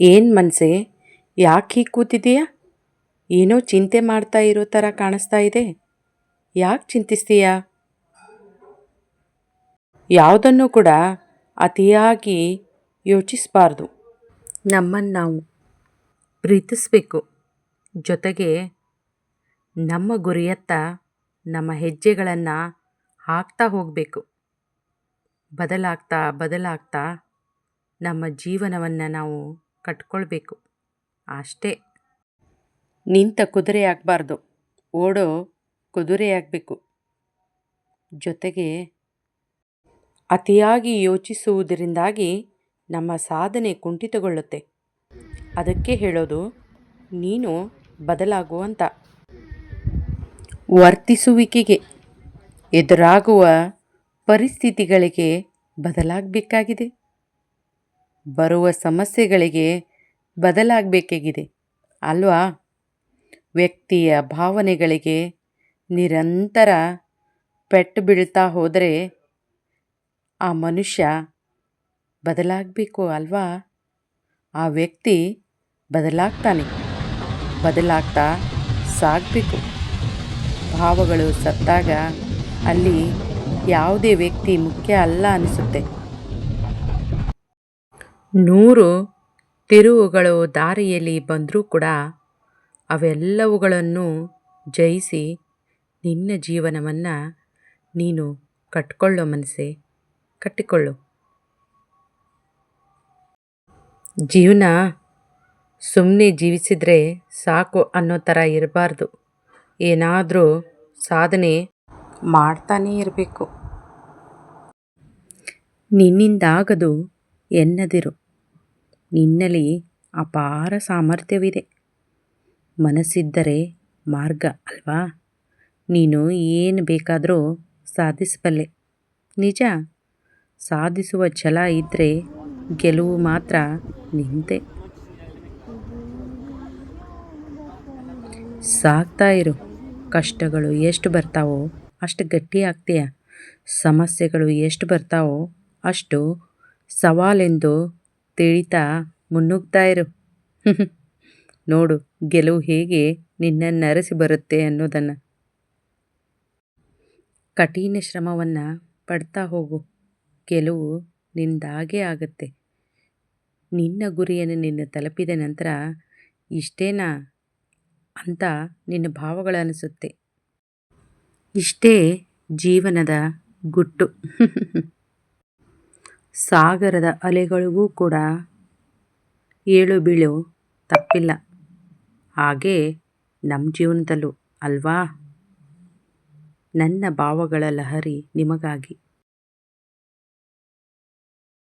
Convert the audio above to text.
ಏನು ಮನಸ್ಸೆ ಯಾಕೆ ಹೀಗೆ ಕೂತಿದೀಯ? ಏನೋ ಚಿಂತೆ ಮಾಡ್ತಾ ಇರೋ ಥರ ಕಾಣಿಸ್ತಾ ಇದೆ. ಯಾಕೆ ಚಿಂತಿಸ್ತೀಯ? ಯಾವುದನ್ನು ಕೂಡ ಅತಿಯಾಗಿ ಯೋಚಿಸಬಾರ್ದು. ನಮ್ಮನ್ನು ನಾವು ಪ್ರೀತಿಸಬೇಕು. ಜೊತೆಗೆ ನಮ್ಮ ಗುರಿಯತ್ತ, ನಮ್ಮ ಹೆಜ್ಜೆಗಳನ್ನು ಹಾಕ್ತಾ ಹೋಗಬೇಕು. ಬದಲಾಗ್ತಾ ಬದಲಾಗ್ತಾ ನಮ್ಮ ಜೀವನವನ್ನು ನಾವು ಕಟ್ಕೊಳ್ಬೇಕು. ಅಷ್ಟೇ. ನಿಂತ ಕುದುರೆ ಆಗಬಾರ್ದು. ಓಡೋ, ಕುದುರೆ ಆಗಬೇಕು. ಜೊತೆಗೆ ಅತಿಯಾಗಿ ಯೋಚಿಸುವುದರಿಂದಾಗಿ ನಮ್ಮ ಸಾಧನೆ ಕುಂಠಿತಗೊಳ್ಳುತ್ತೆ. ಅದಕ್ಕೆ ಹೇಳೋದು, ನೀನು ಬದಲಾಗುವಂತ ವರ್ತಿಸುವಿಕೆಗೆ ಎದುರಾಗುವ ಪರಿಸ್ಥಿತಿಗಳಿಗೆ ಬದಲಾಗಬೇಕಾಗಿದೆ. ಬರುವ ಸಮಸ್ಯೆಗಳಿಗೆ ಬದಲಾಗಬೇಕಾಗಿದೆ ಅಲ್ವಾ? ವ್ಯಕ್ತಿಯ ಭಾವನೆಗಳಿಗೆ ನಿರಂತರ ಪೆಟ್ಟು ಬೀಳ್ತಾ ಹೋದರೆ ಆ ಮನುಷ್ಯ ಬದಲಾಗಬೇಕು ಅಲ್ವಾ? ಆ ವ್ಯಕ್ತಿ ಬದಲಾಗ್ತಾನೆ. ಬದಲಾಗ್ತಾ ಸಾಗಬೇಕು. ಭಾವಗಳು ಸತ್ತಾಗ ಅಲ್ಲಿ ಯಾವುದೇ ವ್ಯಕ್ತಿ ಮುಖ್ಯ ಅಲ್ಲ ಅನಿಸುತ್ತೆ. ನೂರು ತಿರುವುಗಳು ದಾರಿಯಲ್ಲಿ ಬಂದರೂ ಕೂಡ ಅವೆಲ್ಲವುಗಳನ್ನು ಜಯಿಸಿ ನಿನ್ನ ಜೀವನವನ್ನು ನೀನು ಕಟ್ಕೊಳ್ಳೋ ಮನಸ್ಸೆ, ಕಟ್ಟಿಕೊಳ್ಳು. ಜೀವನ ಸುಮ್ಮನೆ ಜೀವಿಸಿದರೆ ಸಾಕು ಅನ್ನೋ ಥರ ಇರಬಾರ್ದು. ಏನಾದರೂ ಸಾಧನೆ ಮಾಡ್ತಾನೇ ಇರಬೇಕು. ನಿನ್ನಿಂದಾಗದು ಎನ್ನದಿರು. ನಿನ್ನಲ್ಲಿ ಅಪಾರ ಸಾಮರ್ಥ್ಯವಿದೆ. ಮನಸ್ಸಿದ್ದರೆ ಮಾರ್ಗ ಅಲ್ವಾ? ನೀನು ಏನು ಬೇಕಾದರೂ ಸಾಧಿಸಬಲ್ಲೆ. ನಿಜ, ಸಾಧಿಸುವ ಛಲ ಇದ್ದರೆ ಗೆಲುವು ಮಾತ್ರ ನಿಂತೆ. ಸಾಕ್ತಾ ಇರು, ಕಷ್ಟಗಳು ಎಷ್ಟು ಬರ್ತಾವೋ ಅಷ್ಟು ಗಟ್ಟಿ ಆಗ್ತೀಯ ಸಮಸ್ಯೆಗಳು ಎಷ್ಟು ಬರ್ತಾವೋ ಅಷ್ಟು ಸವಾಲೆಂದು ತಿಳಿತಾ ಮುನ್ನುಗ್ತಾ ಇರು ನೋಡು, ಗೆಲುವು ಹೇಗೆ ನಿನ್ನನ್ನು ಅರಸಿ ಬರುತ್ತೆ ಅನ್ನೋದನ್ನು. ಕಠಿಣ ಶ್ರಮವನ್ನು ಪಡ್ತಾ ಹೋಗು. ಗೆಲುವು ನಿಂದಾಗೇ ಆಗುತ್ತೆ. ನಿನ್ನ ಗುರಿಯನ್ನು ನಿನ್ನ ತಲುಪಿದ ನಂತರ ಇಷ್ಟೇನಾ ಅಂತ ನಿನ್ನ ಭಾವಗಳನ್ನಿಸುತ್ತೆ. ಇಷ್ಟೇ ಜೀವನದ ಗುಟ್ಟು. ಸಾಗರದ ಅಲೆಗಳಿಗೂ ಕೂಡ ಏಳು ಬೀಳು ತಪ್ಪಿಲ್ಲ. ಹಾಗೇ ನಮ್ಮ ಜೀವನದಲ್ಲೂ ಅಲ್ವಾ? ನನ್ನ ಭಾವಗಳ ಲಹರಿ ನಿಮಗಾಗಿ.